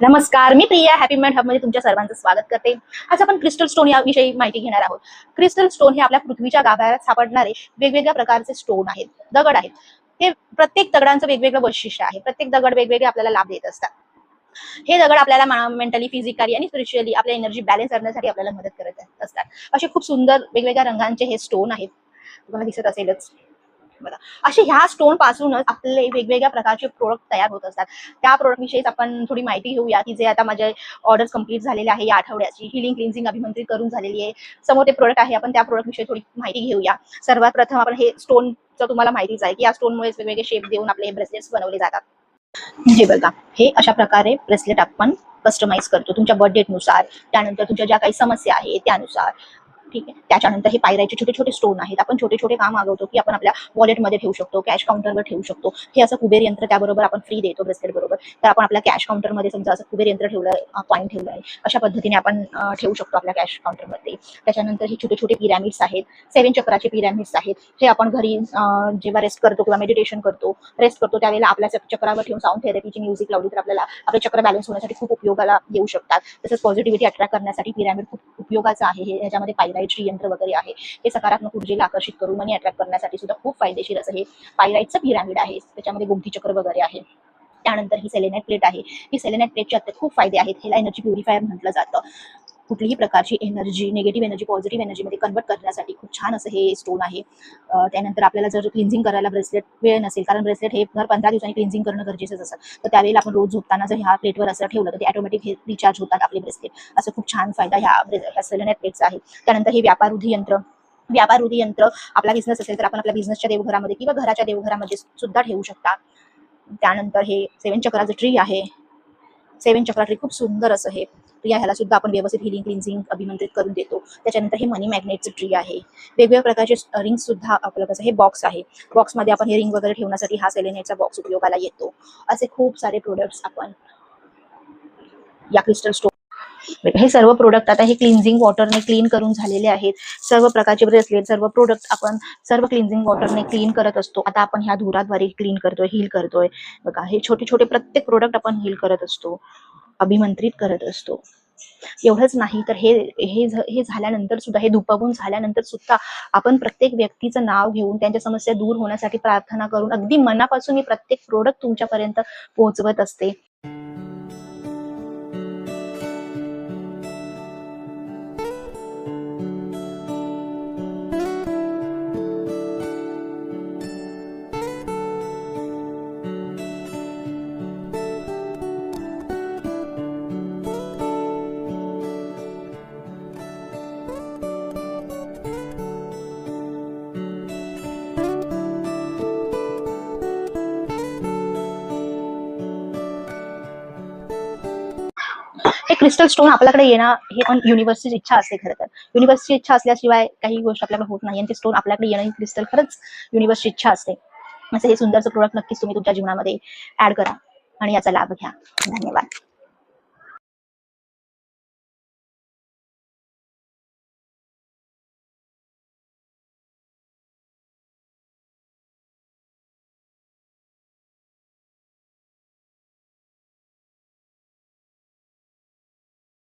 नमस्कार मी Priya happy man हबमध्ये तुमच्या सर्वांचं स्वागत करते. आज आपण क्रिस्टल स्टोन याविषयी माहिती घेणार आहोत. क्रिस्टल स्टोन हे आपल्या पृथ्वीच्या गाभाऱ्यात सापडणारे वेगवेगळ्या प्रकारचे स्टोन आहेत. दगड आहेत. हे प्रत्येक दगडांचं वेगवेगळं वैशिष्ट्य आहे. प्रत्येक दगड वेगवेगळे आपल्याला लाभ देत असतात. हे दगड आपल्याला मेंटली फिजिकली आणि स्पिरिच्युअली आपल्या एनर्जी बॅलन्स करण्यासाठी आपल्याला मदत करत असतात. असे खूप सुंदर वेगवेगळ्या रंगांचे हे स्टोन आहेत. तुम्हाला दिसत असेलच. बघा. असे ह्या स्टोन पासूनच आपले वेगवेगळ्या प्रकारचे प्रोडक्ट तयार होत असतात. त्या प्रोडक्ट विषयीच आपण थोडी माहिती घेऊया की जे आता माझे ऑर्डर्स कंप्लीट झालेले आहे या आठवड्याची. हिलिंग क्लिन्झिंग अभिमंत्रित करून झालेली आहे. समोर ते प्रोडक्ट आहे. आपण त्या प्रोडक्ट विषयी थोडी माहिती घेऊया. सर्वात प्रथम आपण हे स्टोनचं तुम्हाला माहितीच आहे की या स्टोनमुळे वेगवेगळे शेप देऊन आपले ब्रेसलेट्स बनवले जातात. हे बघा. हे अशा प्रकारे ब्रेसलेट आपण कस्टमाइज करतो. तुमच्या बर्थडेटनुसार त्यानंतर तुमच्या ज्या काही समस्या आहेत त्यानुसार. ठीक आहे. त्याच्यानंतर हे पायऱ्याचे छोटे छोटे स्टोन आहेत. आपण छोटे छोटे काम मागवतो की आपण आपल्या वॉलेटमध्ये ठेवू शकतो कॅश काउंटरवर ठेवू शकतो. हे असं कुबेर यंत्र त्याबरोबर आपण फ्री देतो ब्रेसलेट बरोबर. तर आपण आपल्या कॅश काउंटरमध्ये समजा असं कुबेर यंत्र ठेवलं कॉईन ठेवलं आहे अशा पद्धतीने आपण ठेवू शकतो आपल्या कॅश काउंटरमध्ये त्याच्यानंतर हे छोटे छोटे पिरॅमिड्स आहेत सेवन चक्राचे पिरॅमिड्स आहेत. हे आपण घरी जेव्हा रेस्ट करतो किंवा मेडिटेशन करतो रेस्ट करतो त्यावेळेला आपल्या चक्रावर ठेवून साऊंड थेरपीची म्युझिक लावली तर आपल्याला आपले चक्र बॅलन्स होण्यासाठी खूप उपयोगाला येऊ शकतात. तसंच पॉझिटिव्हिटी अट्रॅक्ट करण्यासाठी पिरॅमिड खूप उपयोगाचं आहे. हे याच्यामध्ये पायराईटची यंत्र वगैरे आहे हे सकारात्मक ऊर्जेला आकर्षित करून मनी अट्रॅक्ट करण्यासाठी सुद्धा खूप फायदेशीर असं हे पायराईटचं पिरामिड आहे. त्याच्यामध्ये गुंठी चक्र वगैरे आहे. त्यानंतर ही सेलेनाईट प्लेट आहे. ही सेलेनाईट प्लेटचे अत्यंत खूप फायदे आहेत. हे एनर्जी प्युरिफायर म्हटलं जातं. कुठलीही प्रकारची एनर्जी निगेटिव्ह एनर्जी पॉझिटिव्ह एनर्जीमध्ये कन्वर्ट करण्यासाठी खूप छान असं हे स्टोन आहे. त्यानंतर आपल्याला जर क्लिन्झिंग करायला ब्रेसलेट वेळ नसेल कारण ब्रेसलेट हे दर पंधरा दिवसांनी क्लिन्झिंग करणं गरजेचं असतं. तर त्यावेळेला आपण रोज झोपताना जर ह्या प्लेटवर असं ठेवलं तर ते ऑटोमॅटिक हे रिचार्ज होतात आपले ब्रेसलेट असं खूप छान फायदा ह्या ह्या प्लेट्स प्लेटचा आहे. त्यानंतर हे व्यापाररुधी यंत्र. व्यापाररुधी यंत्र आपला बिझनेस असेल तर आपण आपल्या बिझनेसच्या देवघरामध्ये किंवा घराच्या देवघरामध्ये सुद्धा ठेवू शकता. त्यानंतर हे सेवन चक्राचं ट्री आहे. सेवन चक्रातली खूप सुंदर असं हे प्रिया ह्याला सुद्धा आपण व्यवस्थित हिलिंग क्लिन्झिंग अभिमंत्रित करून देतो. त्याच्यानंतर हे मनी मॅग्नेटचं ट्री आहे. वेगवेगळ्या प्रकारचे रिंग सुद्धा आपल्याला कसं हे बॉक्स आहे. बॉक्समध्ये आपण हे रिंग वगैरे ठेवण्यासाठी हा सेलेनेटचा बॉक्स उपयोगाला येतो. असे खूप सारे प्रोडक्ट्स आपण या क्रिस्टल स्टोर हे सर्व प्रोडक्ट आता हे क्लिन्झिंग वॉटरने क्लीन करून झालेले आहेत. सर्व प्रकारचे ब्रेसलेट सर्व प्रोडक्ट आपण सर्व क्लिन्झिंग वॉटरने क्लीन करत असतो. आता आपण ह्या धुराद्वारे क्लीन करतोय हील करतोय. बघा हे छोटे छोटे प्रत्येक प्रोडक्ट आपण हील करत असतो अभिमंत्रित करत असतो. एवढंच नाही तर हे हे हे झाल्यानंतर सुद्धा हे दुपावून झाल्यानंतर सुद्धा आपण प्रत्येक व्यक्तीचं नाव घेऊन त्यांच्या समस्या दूर होण्यासाठी प्रार्थना करून अगदी मनापासून मी प्रत्येक प्रोडक्ट तुमच्यापर्यंत पोहोचवत असते. क्रिस्टल स्टोन आपल्याकडे येणं हे पण युनिव्हर्सची इच्छा असते खरं तर. युनिव्हर्सची इच्छा असल्याशिवाय काही गोष्ट आपल्याकडे होत नाही. आणि ते स्टोन आपल्याकडे येणं ही क्रिस्टल खरंच युनिव्हर्सची इच्छा असते. असं हे सुंदरचं प्रोडक्ट नक्कीच तुम्ही तुमच्या जीवनामध्ये ऍड करा. आणि याचा लाभ घ्या. धन्यवाद.